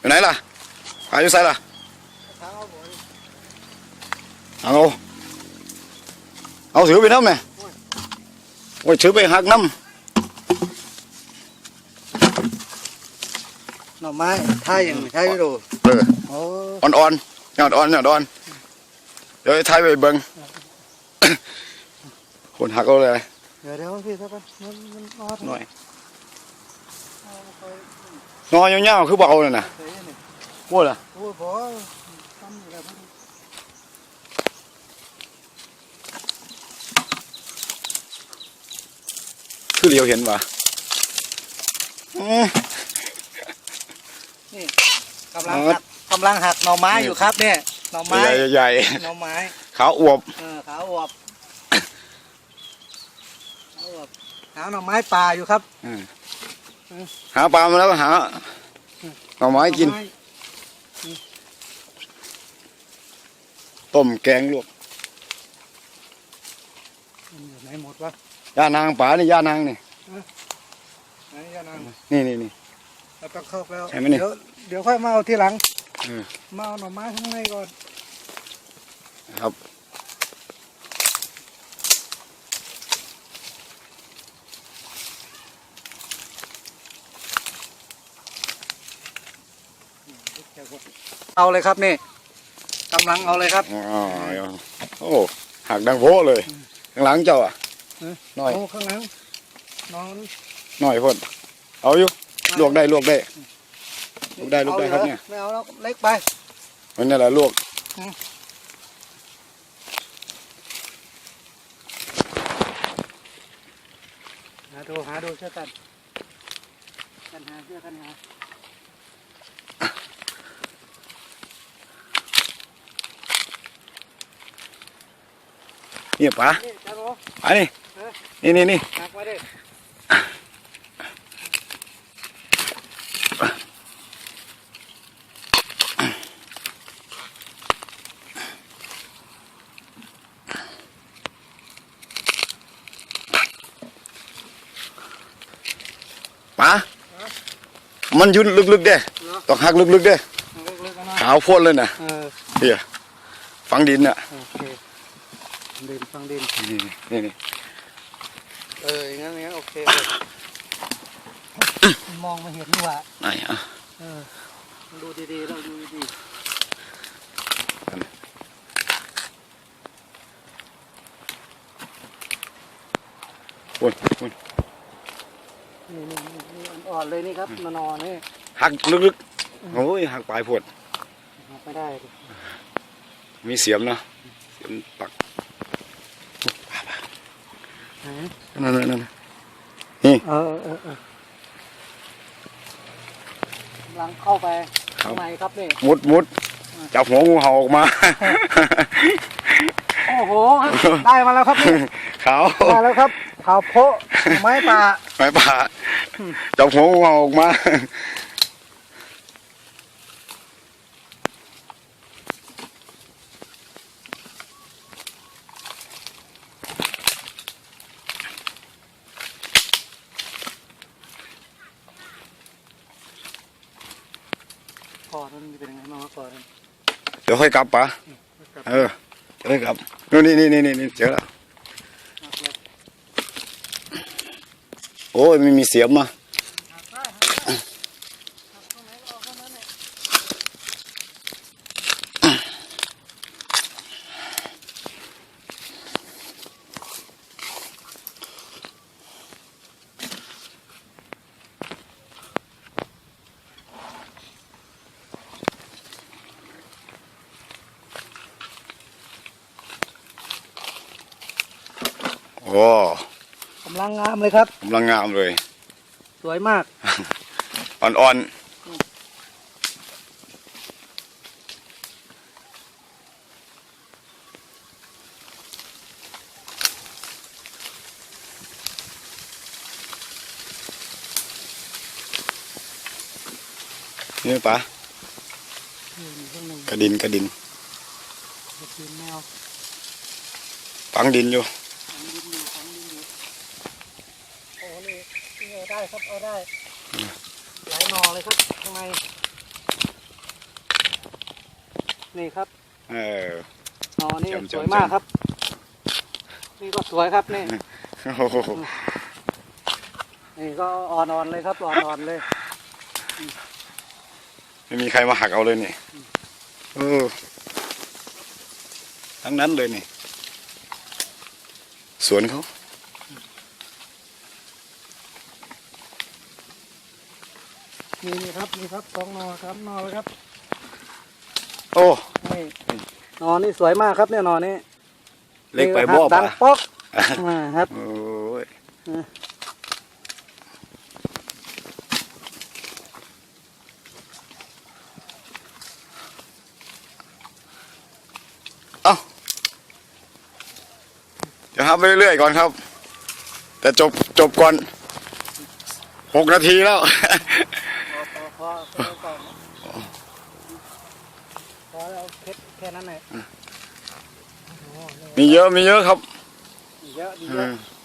อยู่ไหนล่ะหาอยู่ไสล่ะทางเอาหมดเอาเอาถือไปน้ำไหมโอ้ยถือไปหักน้หน่อไม้ท่าอย่างใช้ดูำเออโอ้อ่อนๆยอดอ่อนยอดอ่อนเดี๋ยวไอ้ท้ายไปเบิ่งคนหักเอาเลยเดี๋ยวเดี๋ยวพี่สักแป๊บมันมันนอนหน่อย เอาไปนอนยาวๆคือเบาเลยนะเสียนี่พูดล่ะโอ้ยพอทำอยู่แล้วพอดีคือเดียวเห็นป่ะกำลังหักกำลังหักหน่อไม้อยู่ครับเนี่ยหน่อไม้ ใหญ่หน่อไม้ๆขาวอวบเออขาวอวบขาวอวบหาหน่อไม้ป่าอยู่ครับ หาปลามาแล้วก็หาหน่อไม้กินหอไม้ต้มแกงลวกมันอยู่ไหนหมดวะย่านางป่านี่ย่านางนี่ไหนจะนั่งนี่นี่นี่เราต้องเข้าแล้วใช่ไหมนี่เดี๋ยวเดี๋ยวค่อยมาเอาทีหลังเออมาเอาหน่อไม้ข้างในก่อนครับ เอาเลยครับนี่กำลังเอาเลยครับ อ๋อโอ้หักดังโพเลยข้างหลังเจ้าอะเออน้อยโอ้ข้างหลังนอนน้อยพ่นเอาอยู่ลวกได้ลวกได้ ลูกได้ลูกได้ครับเนี่ย ไม่เอาแล้วเล็กไป มันนี่แหละลวกหาดูหาดูเชื่อกันกันหาเชื่อกันหา นี่ป๋านี่จ้าโบอันนี้นี่นี่นี่ป๋ามันยุ่นลึกๆเด้ต้องหักลึกๆเด้ขาวโพ่นเลยนะเออเฮียฝังดินน่ะ ดินฟังดินนี่นี่นี่เอออย่างนั้นอย่างนั้นโอเคเลยมองมาเห็นดีกว่าไหนอะเออดูดีๆเราดูดีโอ้ยโอ้ยๆนี่นี่นี่นี่อ่อนๆเลยนี่ครับมานอนนี่หักลึกๆโอ้ยหักปลายพวดหักไม่ได้ดิมีเสียมเนาะเสียมปักไห นนั่นนั่นนั่นเออเออเออเออกำลังเข้าไปข้างในครับนี่มุดมุดจับหัวงูเห่าออกมา โอ้โห ได้มาแล้วครับนี่ขาวได้แล้วครับข่าวโพะไม้ป่าไม้ป่าจับหัวงูเห่าออกมา ก่อนมันเป็นยังไงมางก่อนเดี๋ยวค่อยกลับปะเออเดี๋ยวค่อยกลับนู่นนี่นี่นี่นี่เจอแล้วโอ้ยไม่มีเสียมมา โอ้กำลังงามเลยครับกำลังงามเลย สวยมาก อ่อนๆนี่ปะนี่มีข้างหนึ่งกระดินกระดินจะกินแมวฝังดินอยู่ ฝังดินอยู่ฝังดินอยู่โอ้นี่นี่เอาได้ ครับเอาได้หลายหนอเลยครับข้างในนี่ครับเออหนอนี่จำจำสวยมากครับ นี่ก็สวยครับนี่ โอ้โหนี่ก็อ่อนๆเลยครับอ่อนๆเลย ไม่มีใครมาหักเอาเลยนี่เออทั้งนั้นเลยนี่ สวนเขา นี่นี่ครับนี่ครับสองหนอครับหนอแล้วครับโอ้นี่หนอนี่สวยมากครับเนี่ยหนอนี่เล็กไปบ่ดัปะงป๊อกอ่าครับโอ้ยอืมเอาเดี๋ยวครับไปเรื่อยๆก่อนครับ แต่จบจบก่อนหกนาทีแล้ว พอพอพอพอก่อนนะพอแล้วแค่แค่นั้นแหละโอ้โหนี่มีเยอะมีเยอะครับเยอะดีเอเยอะอ